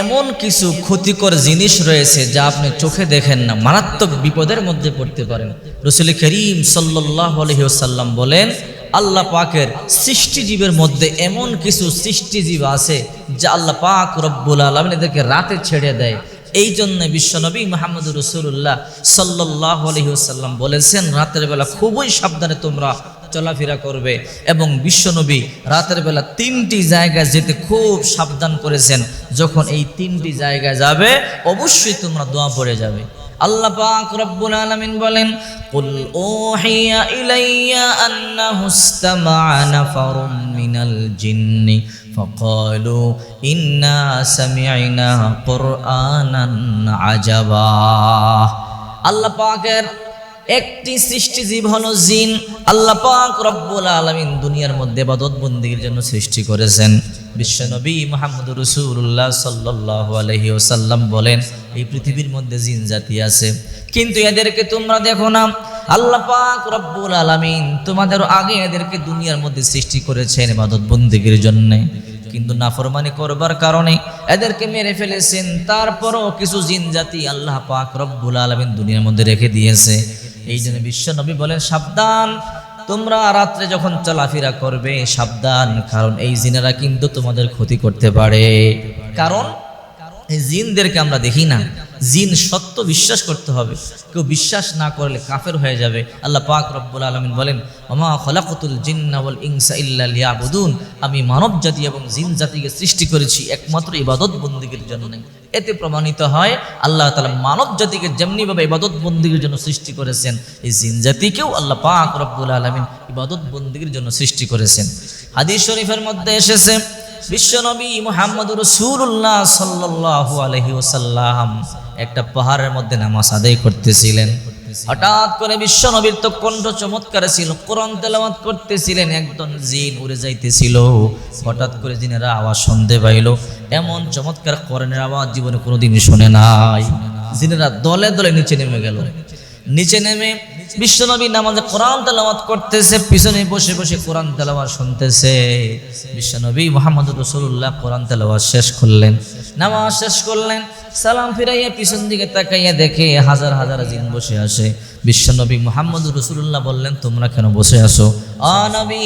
এমন কিছু ক্ষতিকর জিনিস রয়েছে যা আপনি চোখে দেখেন না, মারাত্মক বিপদের মধ্যে পড়তে পারেন। রসুল করিম সাল্লাহ বলেন, আল্লাহ পাকের সৃষ্টিজীবের মধ্যে এমন কিছু সৃষ্টিজীব আছে যা আল্লাহ পাক রব্বুল আলমিন এদেরকে রাতে ছেড়ে দেয়। এই জন্য বিশ্বনবী মাহমুদ রসুল্লাহ সাল্লাহ আলহিউসাল্লাম বলেছেন, রাতের বেলা খুবই সাবধানে তোমরা চলাফেরা করবে এবং বিশ্বনবী রাতের বেলা তিনটি জায়গায় যেতে খুব সাবধান করেছেন। যখন এই তিনটি জায়গায় যাবে, অবশ্যই তোমরা দোয়া পড়ে যাবে। আল্লাহ পাক রব্বুল আলামিন বলেন, কুল ওহিয়া ইলাইয়া আন্নাহু ইসতামা'a নাফারুম মিনাল জিন্নি ফাকালু ইন্না সামি'না কুরআনান আজাবা। আল্লাহ পাকের একটি সৃষ্টিজীব হলো জিন আল্লাহ পাক রব্বুল আলামিন দুনিয়ার মধ্যে ইবাদত বন্দির জন্য সৃষ্টি করেছেন। বিশ্বনবী মুহাম্মদ রাসূলুল্লাহ সাল্লাল্লাহু আলাইহি ওয়াসাল্লাম বলেন, এই পৃথিবীর মধ্যে জিন জাতি আছে। কিন্তু এদেরকে তোমরা দেখো না। আল্লাহ পাক রব্বুল আলামিন তোমাদের আগে এদেরকে দুনিয়ার মধ্যে সৃষ্টি করেছেন ইবাদত বন্দিগির জন্য। কিন্তু নাফরমানি করবার কারণে এদেরকে মেরে ফেলেছেন। তারপরও কিছু জিন জাতি আল্লাহ পাক রব্বুল আলামিন দুনিয়ার মধ্যে রেখে দিয়েছে। এই জন্য বিশ্ব নবী বলেন, সাবধান, তোমরা রাত্রে যখন চলাফেরা করবে, সাবধান, কারণ এই জিনেরা কিন্তু তোমাদের ক্ষতি করতে পারে। কারণ জিনদেরকে আমরা দেখি না। জিন সত্য বিশ্বাস করতে হবে। কেউ বিশ্বাস না করলে কাফের হয়ে যাবে। আল্লাহ পাক রব্বুল আলমিন বলেন আমা খলাকতুল জিন্নাওয়াল ইনসা ইল্লা লিয়াবুদুন। আমি মানব জাতি এবং জিন জাতিকে সৃষ্টি করেছি একমাত্র ইবাদত বন্দীগীর জন্য। নেই এতে প্রমাণিত হয়, আল্লাহ তালা মানব জাতিকে যেমনিভাবে ইবাদত বন্দীগীর জন্য সৃষ্টি করেছেন, এই জিন জাতিকেও আল্লাহ পাক রব্বুল আলমিন ইবাদত বন্দীগীর জন্য সৃষ্টি করেছেন। হাদিস শরীফের মধ্যে এসেছে বিশ্বনবী মুহাম্মদ রসুল্লাহ সাল্লাহ আলহি ওসাল্লাম একটা পাহাড়ের মধ্যে নামাজ আদায় করতেছিলেন। হঠাৎ করে বিশ্বনবীর তো কণ্ঠ চমৎকার ছিল, কোরআন তেলাওয়াত করতেছিলেন একজন জিন উড়ে যাইতেছিল। হঠাৎ করে জিনেরা আওয়াজ শুনতে পাইল, এমন চমৎকার কোরআনের আওয়াজ জীবনে কোনোদিন শুনে নাই। জিনেরা দলে দলে নিচে নেমে গেল। নিচে নেমে বিশ্বনবী নামাজে কোরআন তেলাওয়াত করতেছে, পিছনে বসে বসে কোরআন তেলাওয়াত শুনতেছে। বিশ্বনবী মোহাম্মদ রসুল্লাহ কোরআন তেলাওয়াত শেষ করলেন, নামাজ শেষ করলেন, সালাম ফিরাইয়া পিছন দিকে তাকাইয়া দেখে হাজার হাজার জিন বসে আসে বিশ্বনবী মোহাম্মদ রসুল্লাহ বললেন, তোমরা কেন বসে আসো আ নবী,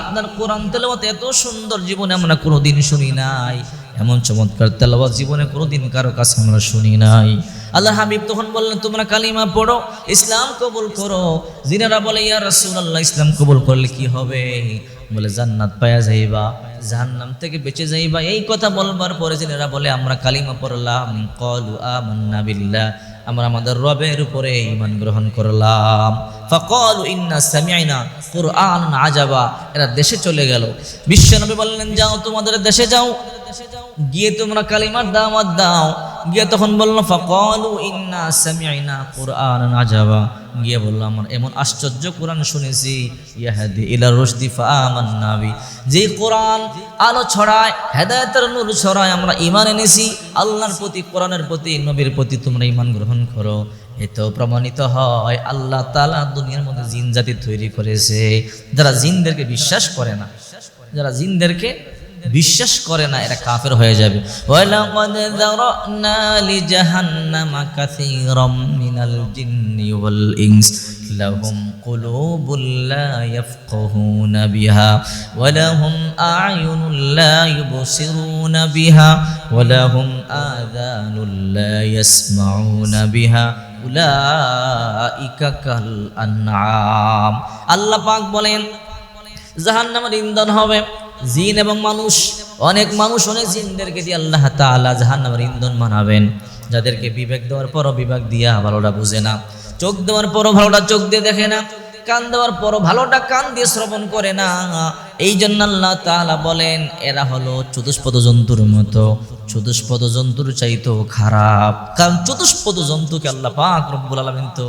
আপনার কোরআন তেলাওয়াত এত সুন্দর, জীবনে আমরা কোনোদিন শুনি নাই। এমন চমৎকার তেলাওয়াত জীবনে কোনোদিন কারও কাছে আমরা শুনি নাই। আল্লাহ হাবিব তখন বললেন, তোমরা কালিমা পড়ো, ইসলাম কবুল করো। জিনারা বলে, ইয়া রাসূলুল্লাহ, ইসলাম কবুল করলে কি হবে? বলে, জান্নাত পায়া যাইবা, জাহান্নাম থেকে বেঁচে যাইবা। এই কথা বলবার পরে জিনারা বলে, আমরা কালিমা পড়লাম কলু আমান্না বিল্লাহ। আমরা আমাদের রবের উপরে ইমান গ্রহণ করলাম। ফাকালু ইন্না সামিআনা কুরআন আজাবা। এরা দেশে চলে গেল। বিশ্বনবী বললেন, যাও, তোমাদের দেশে যাও। গিয়ে তোমরা কালিমার দাওয়াত দাও। গিয়ে তখন বলল, ফাকালু ইন্না সামিআনা কুরআনান আজাবা। গিয়ে বলল, আমার এমন আশ্চর্য কোরআন শুনেছি, ইয়াহাদি ইলা রুশদি ফাআমান্না বি যে কোরআন আলো ছড়ায়, হেদায়েতের নূর ছড়ায় আমরা ঈমান এনেছি, আল্লাহর প্রতি, কোরআনের প্রতি, নবীর প্রতি তোমরা ঈমান গ্রহণ করো। এতেও প্রমাণিত হয়, আল্লাহ তাআলা দুনিয়ার মধ্যে জিন জাতি তৈরি করেছে। যারা জিনদেরকে বিশ্বাস করে না, যারা জিনদেরকে বিশ্বাস করে না, এরা কাফের হয়ে যাবে। ওয়ালাকাদ যারানা লিজাহান্নামা কাসীরাম মিনাল জিন্নি ওয়াল ইনস, লাহুম কুলুবুল লা ইয়াফকাহুনা বিহা ওয়া লাহুম আ'য়ুনুল লা ইউবসিরুনা বিহা ওয়া লাহুম আযানুল লা ইয়াসমাউনা বিহা, উলাইকা কাল আনআম। আল্লাহ পাক বলেন, জাহান্নামের ইন্ধন হবে। জিন এবং মানুষ, অনেক মানুষ, অনেক জিনদেরকে দিয়ে আল্লাহ তাআলা জাহান্নামের ইন্ধন বানাবেন। যাদেরকে বিবেক দেওয়ার পরও বিবেক দিয়া ভালোটা বুঝে না, চোখ দেওয়ার পরও ভালোটা চোখ দিয়ে দেখে না, কান দেওয়ার পরও ভালোটা কান দিয়ে শ্রবণ করে না। এই জন্য আল্লাহ তাআলা বলেন, এরা হলো চতুষ্পদ জন্তুর মতো। চতুষ্পদ জন্তুর চাইতো খারাপ। কারণ চতুষ্পদ জন্তুকে আল্লাহ পাক রব্বুল আলামিন তো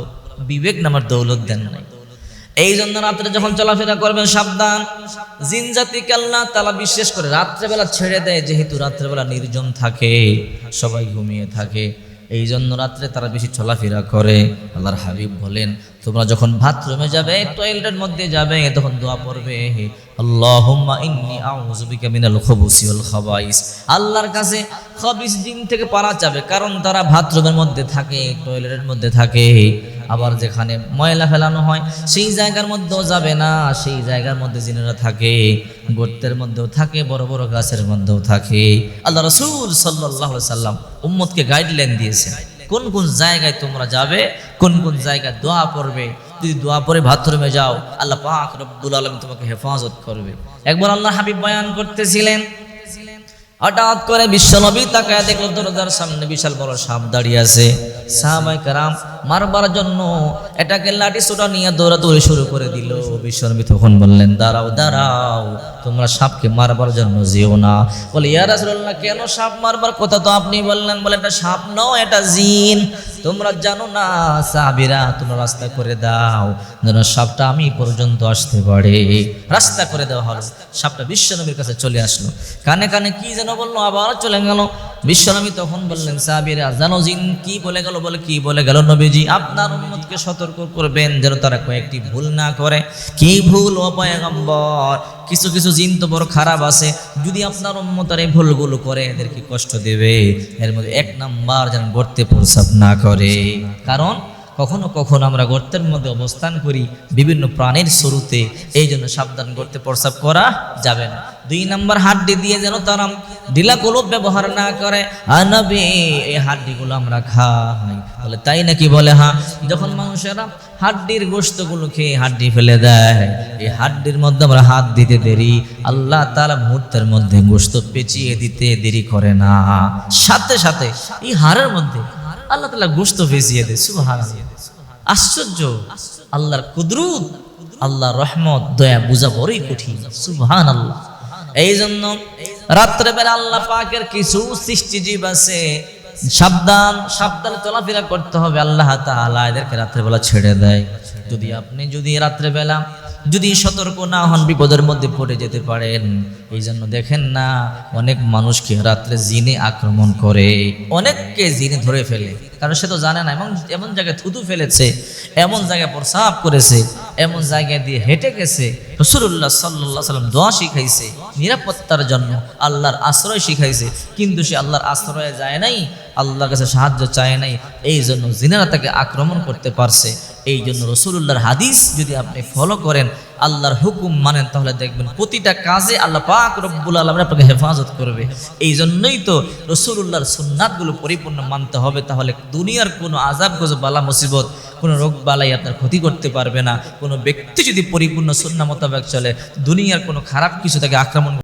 বিবেক নামার দৌলত দেন নাই। এই জন্য রাত্রে যখন চলাফেরা করবেন, সাবধান। জিন জাতিকে আল্লাহ তালা বিশ্বাস করে রাত্রেবেলা ছেড়ে দেয়, যেহেতু রাত্রেবেলা নির্জন থাকে, সবাই ঘুমিয়ে থাকে। এই জন্য রাত্রে তারা বেশি চলাফেরা করে। আল্লাহর হাবিব বলেন, তোমরা যখন বাথরুমে যাবে, টয়লেটের মধ্যে যাবে, তখন দোয়া পড়বে। আল্লাহর কাছে খবিস থেকে পারা যাবে, কারণ তারা বাথরুমের মধ্যে থাকে, টয়লেটের মধ্যে থাকে। আবার যেখানে ময়লা ফেলানো হয়, সেই জায়গার মধ্যেও যাবে না, সেই জায়গার মধ্যে জিনেরা থাকে, গর্তের মধ্যেও থাকে, বড় বড় গাছের মধ্যেও থাকে। আল্লাহ রসুল সাল্লাহ সাল্লাম উম্মতকে গাইডলাইন দিয়েছে কোন কোন জায়গায় তোমরা যাবে, কোন কোন জায়গায় দোয়া পড়বে যদি দোয়া পরে বাথরুমে যাও, আল্লাহ পাক রব্বুল আলম তোমাকে হেফাজত করবে। একবার আল্লাহ হাবিব বয়ান করতেছিলেন। হঠাৎ করে বিশ্বনবী তাকায় দেখল দরজার সামনে বিশাল বড় সাপ দাঁড়িয়ে আছে। সাহাবাই মারবার জন্য এটাকে লাঠি সোটা নিয়ে দৌড়াদৌড়ি শুরু করে দিল। বিশ্বনবী তখন বললেন, দাঁড়াও দাঁড়াও, তোমরা সাপকে মারবার জন্য যেও না। বলে, ইয়া রাসূলুল্লাহ, কেন সাপ মারবার কথা তো আপনি বললেন? বলে, এটা সাপ নয়, এটা জিন। তোমরা জানো না, সাহাবিরা, তোমরা রাস্তা করে দাও। যেন সাপটা আমি পর্যন্ত আসতে পারে। রাস্তা করে দেওয়া হলো। সাপটা বিশ্বনবীর কাছে চলে আসলো। কানে কানে কি যেন বলল, আবার চলে গেল। বিশ্বনবী তখন বললেন, সাহাবিরা, জানো জিন কি বলে গেল? বলে, কি বলে গেল নবীজি? আপনার উন্মতকে সতর্ক করবেন যেন তারা কয়েকটি ভুল না করে। কি ভুল, ও পয়গম্বর? কিছু কিছু জিন তো বড় খারাপ আছে। যদি আপনার উন্মতার এই ভুলগুলো করে, এদেরকে কষ্ট দেবে। এর মধ্যে এক নাম্বার যেন গর্তে প্রসাব না করে। কারণ কখনো কখনো আমরা গর্তের মধ্যে অবস্থান করি বিভিন্ন প্রাণীর শুরুতে এই জন্য সাবধান করতে প্রসাব করা যাবে না। দুই নম্বর হাড্ডি দিয়ে যেন তারা ঢিলা কলব ব্যবহার না করে আনবে এই হাড্ডিগুলো আমরা খাই। বলে, তাই নাকি? বলে হ্যাঁ। যখন মানুষেরা হাড্ডির গোস্তগুলো খেয়ে হাড্ডি ফেলে দেয়, এই হাড্ডির মধ্যে আমরা হাত দিতে দেরি, আল্লাহ তালা মুহূর্তের মধ্যে গোস্ত পেঁচিয়ে দিতে দেরি করে না। সাথে সাথে এই হাড়ের মধ্যে আল্লাহ তালা গোস্ত পেঁচিয়ে দেয় সুবাহান আশ্চর্য। আল্লাহর কুদরুত আল্লাহ রহমত, দয়া বুঝা বড়ই কঠিন সুবহান আল্লাহ এই জন্য রাত্রেবেলা আল্লাহ পাকের কিছু সৃষ্টিজীব আছে, সাবধান সাবধান চলাফেরা করতে হবে, আল্লাহ তাআলা এদেরকে রাত্রেবেলা ছেড়ে দেয়। যদি আপনি যদি রাত্রেবেলা যদি সতর্ক না হন, বিপদের মধ্যে পড়ে যেতে পারেন। এই জন্য দেখেন না, অনেক মানুষকে রাত্রে জিনে আক্রমণ করে। অনেককে জিনে ধরে ফেলে। কারণ সে তো জানে না, এমন এমন জায়গায় থুতু ফেলেছে, এমন জায়গায় প্রসাব করেছে, এমন জায়গায় দিয়ে হেঁটে গেছে। রসুল্লাহ সাল্লাহ সাল্লাম দোয়া শিখাইছে, নিরাপত্তার জন্য। আল্লাহর আশ্রয় শিখাইছে, কিন্তু সে আল্লাহর আশ্রয়ে যায় নাই, আল্লাহর কাছে সাহায্য চায় নাই এই জন্য জিনেরা তাকে আক্রমণ করতে পারছে। এই জন্য রসুল্লাহর হাদিস যদি আপনি ফলো করেন, আল্লাহর হুকুম মানেন, তাহলে দেখবেন প্রতিটা কাজে আল্লাহ পাক রব্বুল আলম আপনাকে হেফাজত করবে। এই জন্যই তো রসুল্লাহর সুন্নাতগুলো পরিপূর্ণ মানতে হবে, তাহলে দুনিয়ার কোনো আজাব গজব, বালা মুসিবত, কোনো রোগ বালাই আপনার ক্ষতি করতে পারবে না। কোনো ব্যক্তি যদি পরিপূর্ণ সুন্না মোতাবেক চলে, দুনিয়ার কোনো খারাপ কিছু তাকে আক্রমণ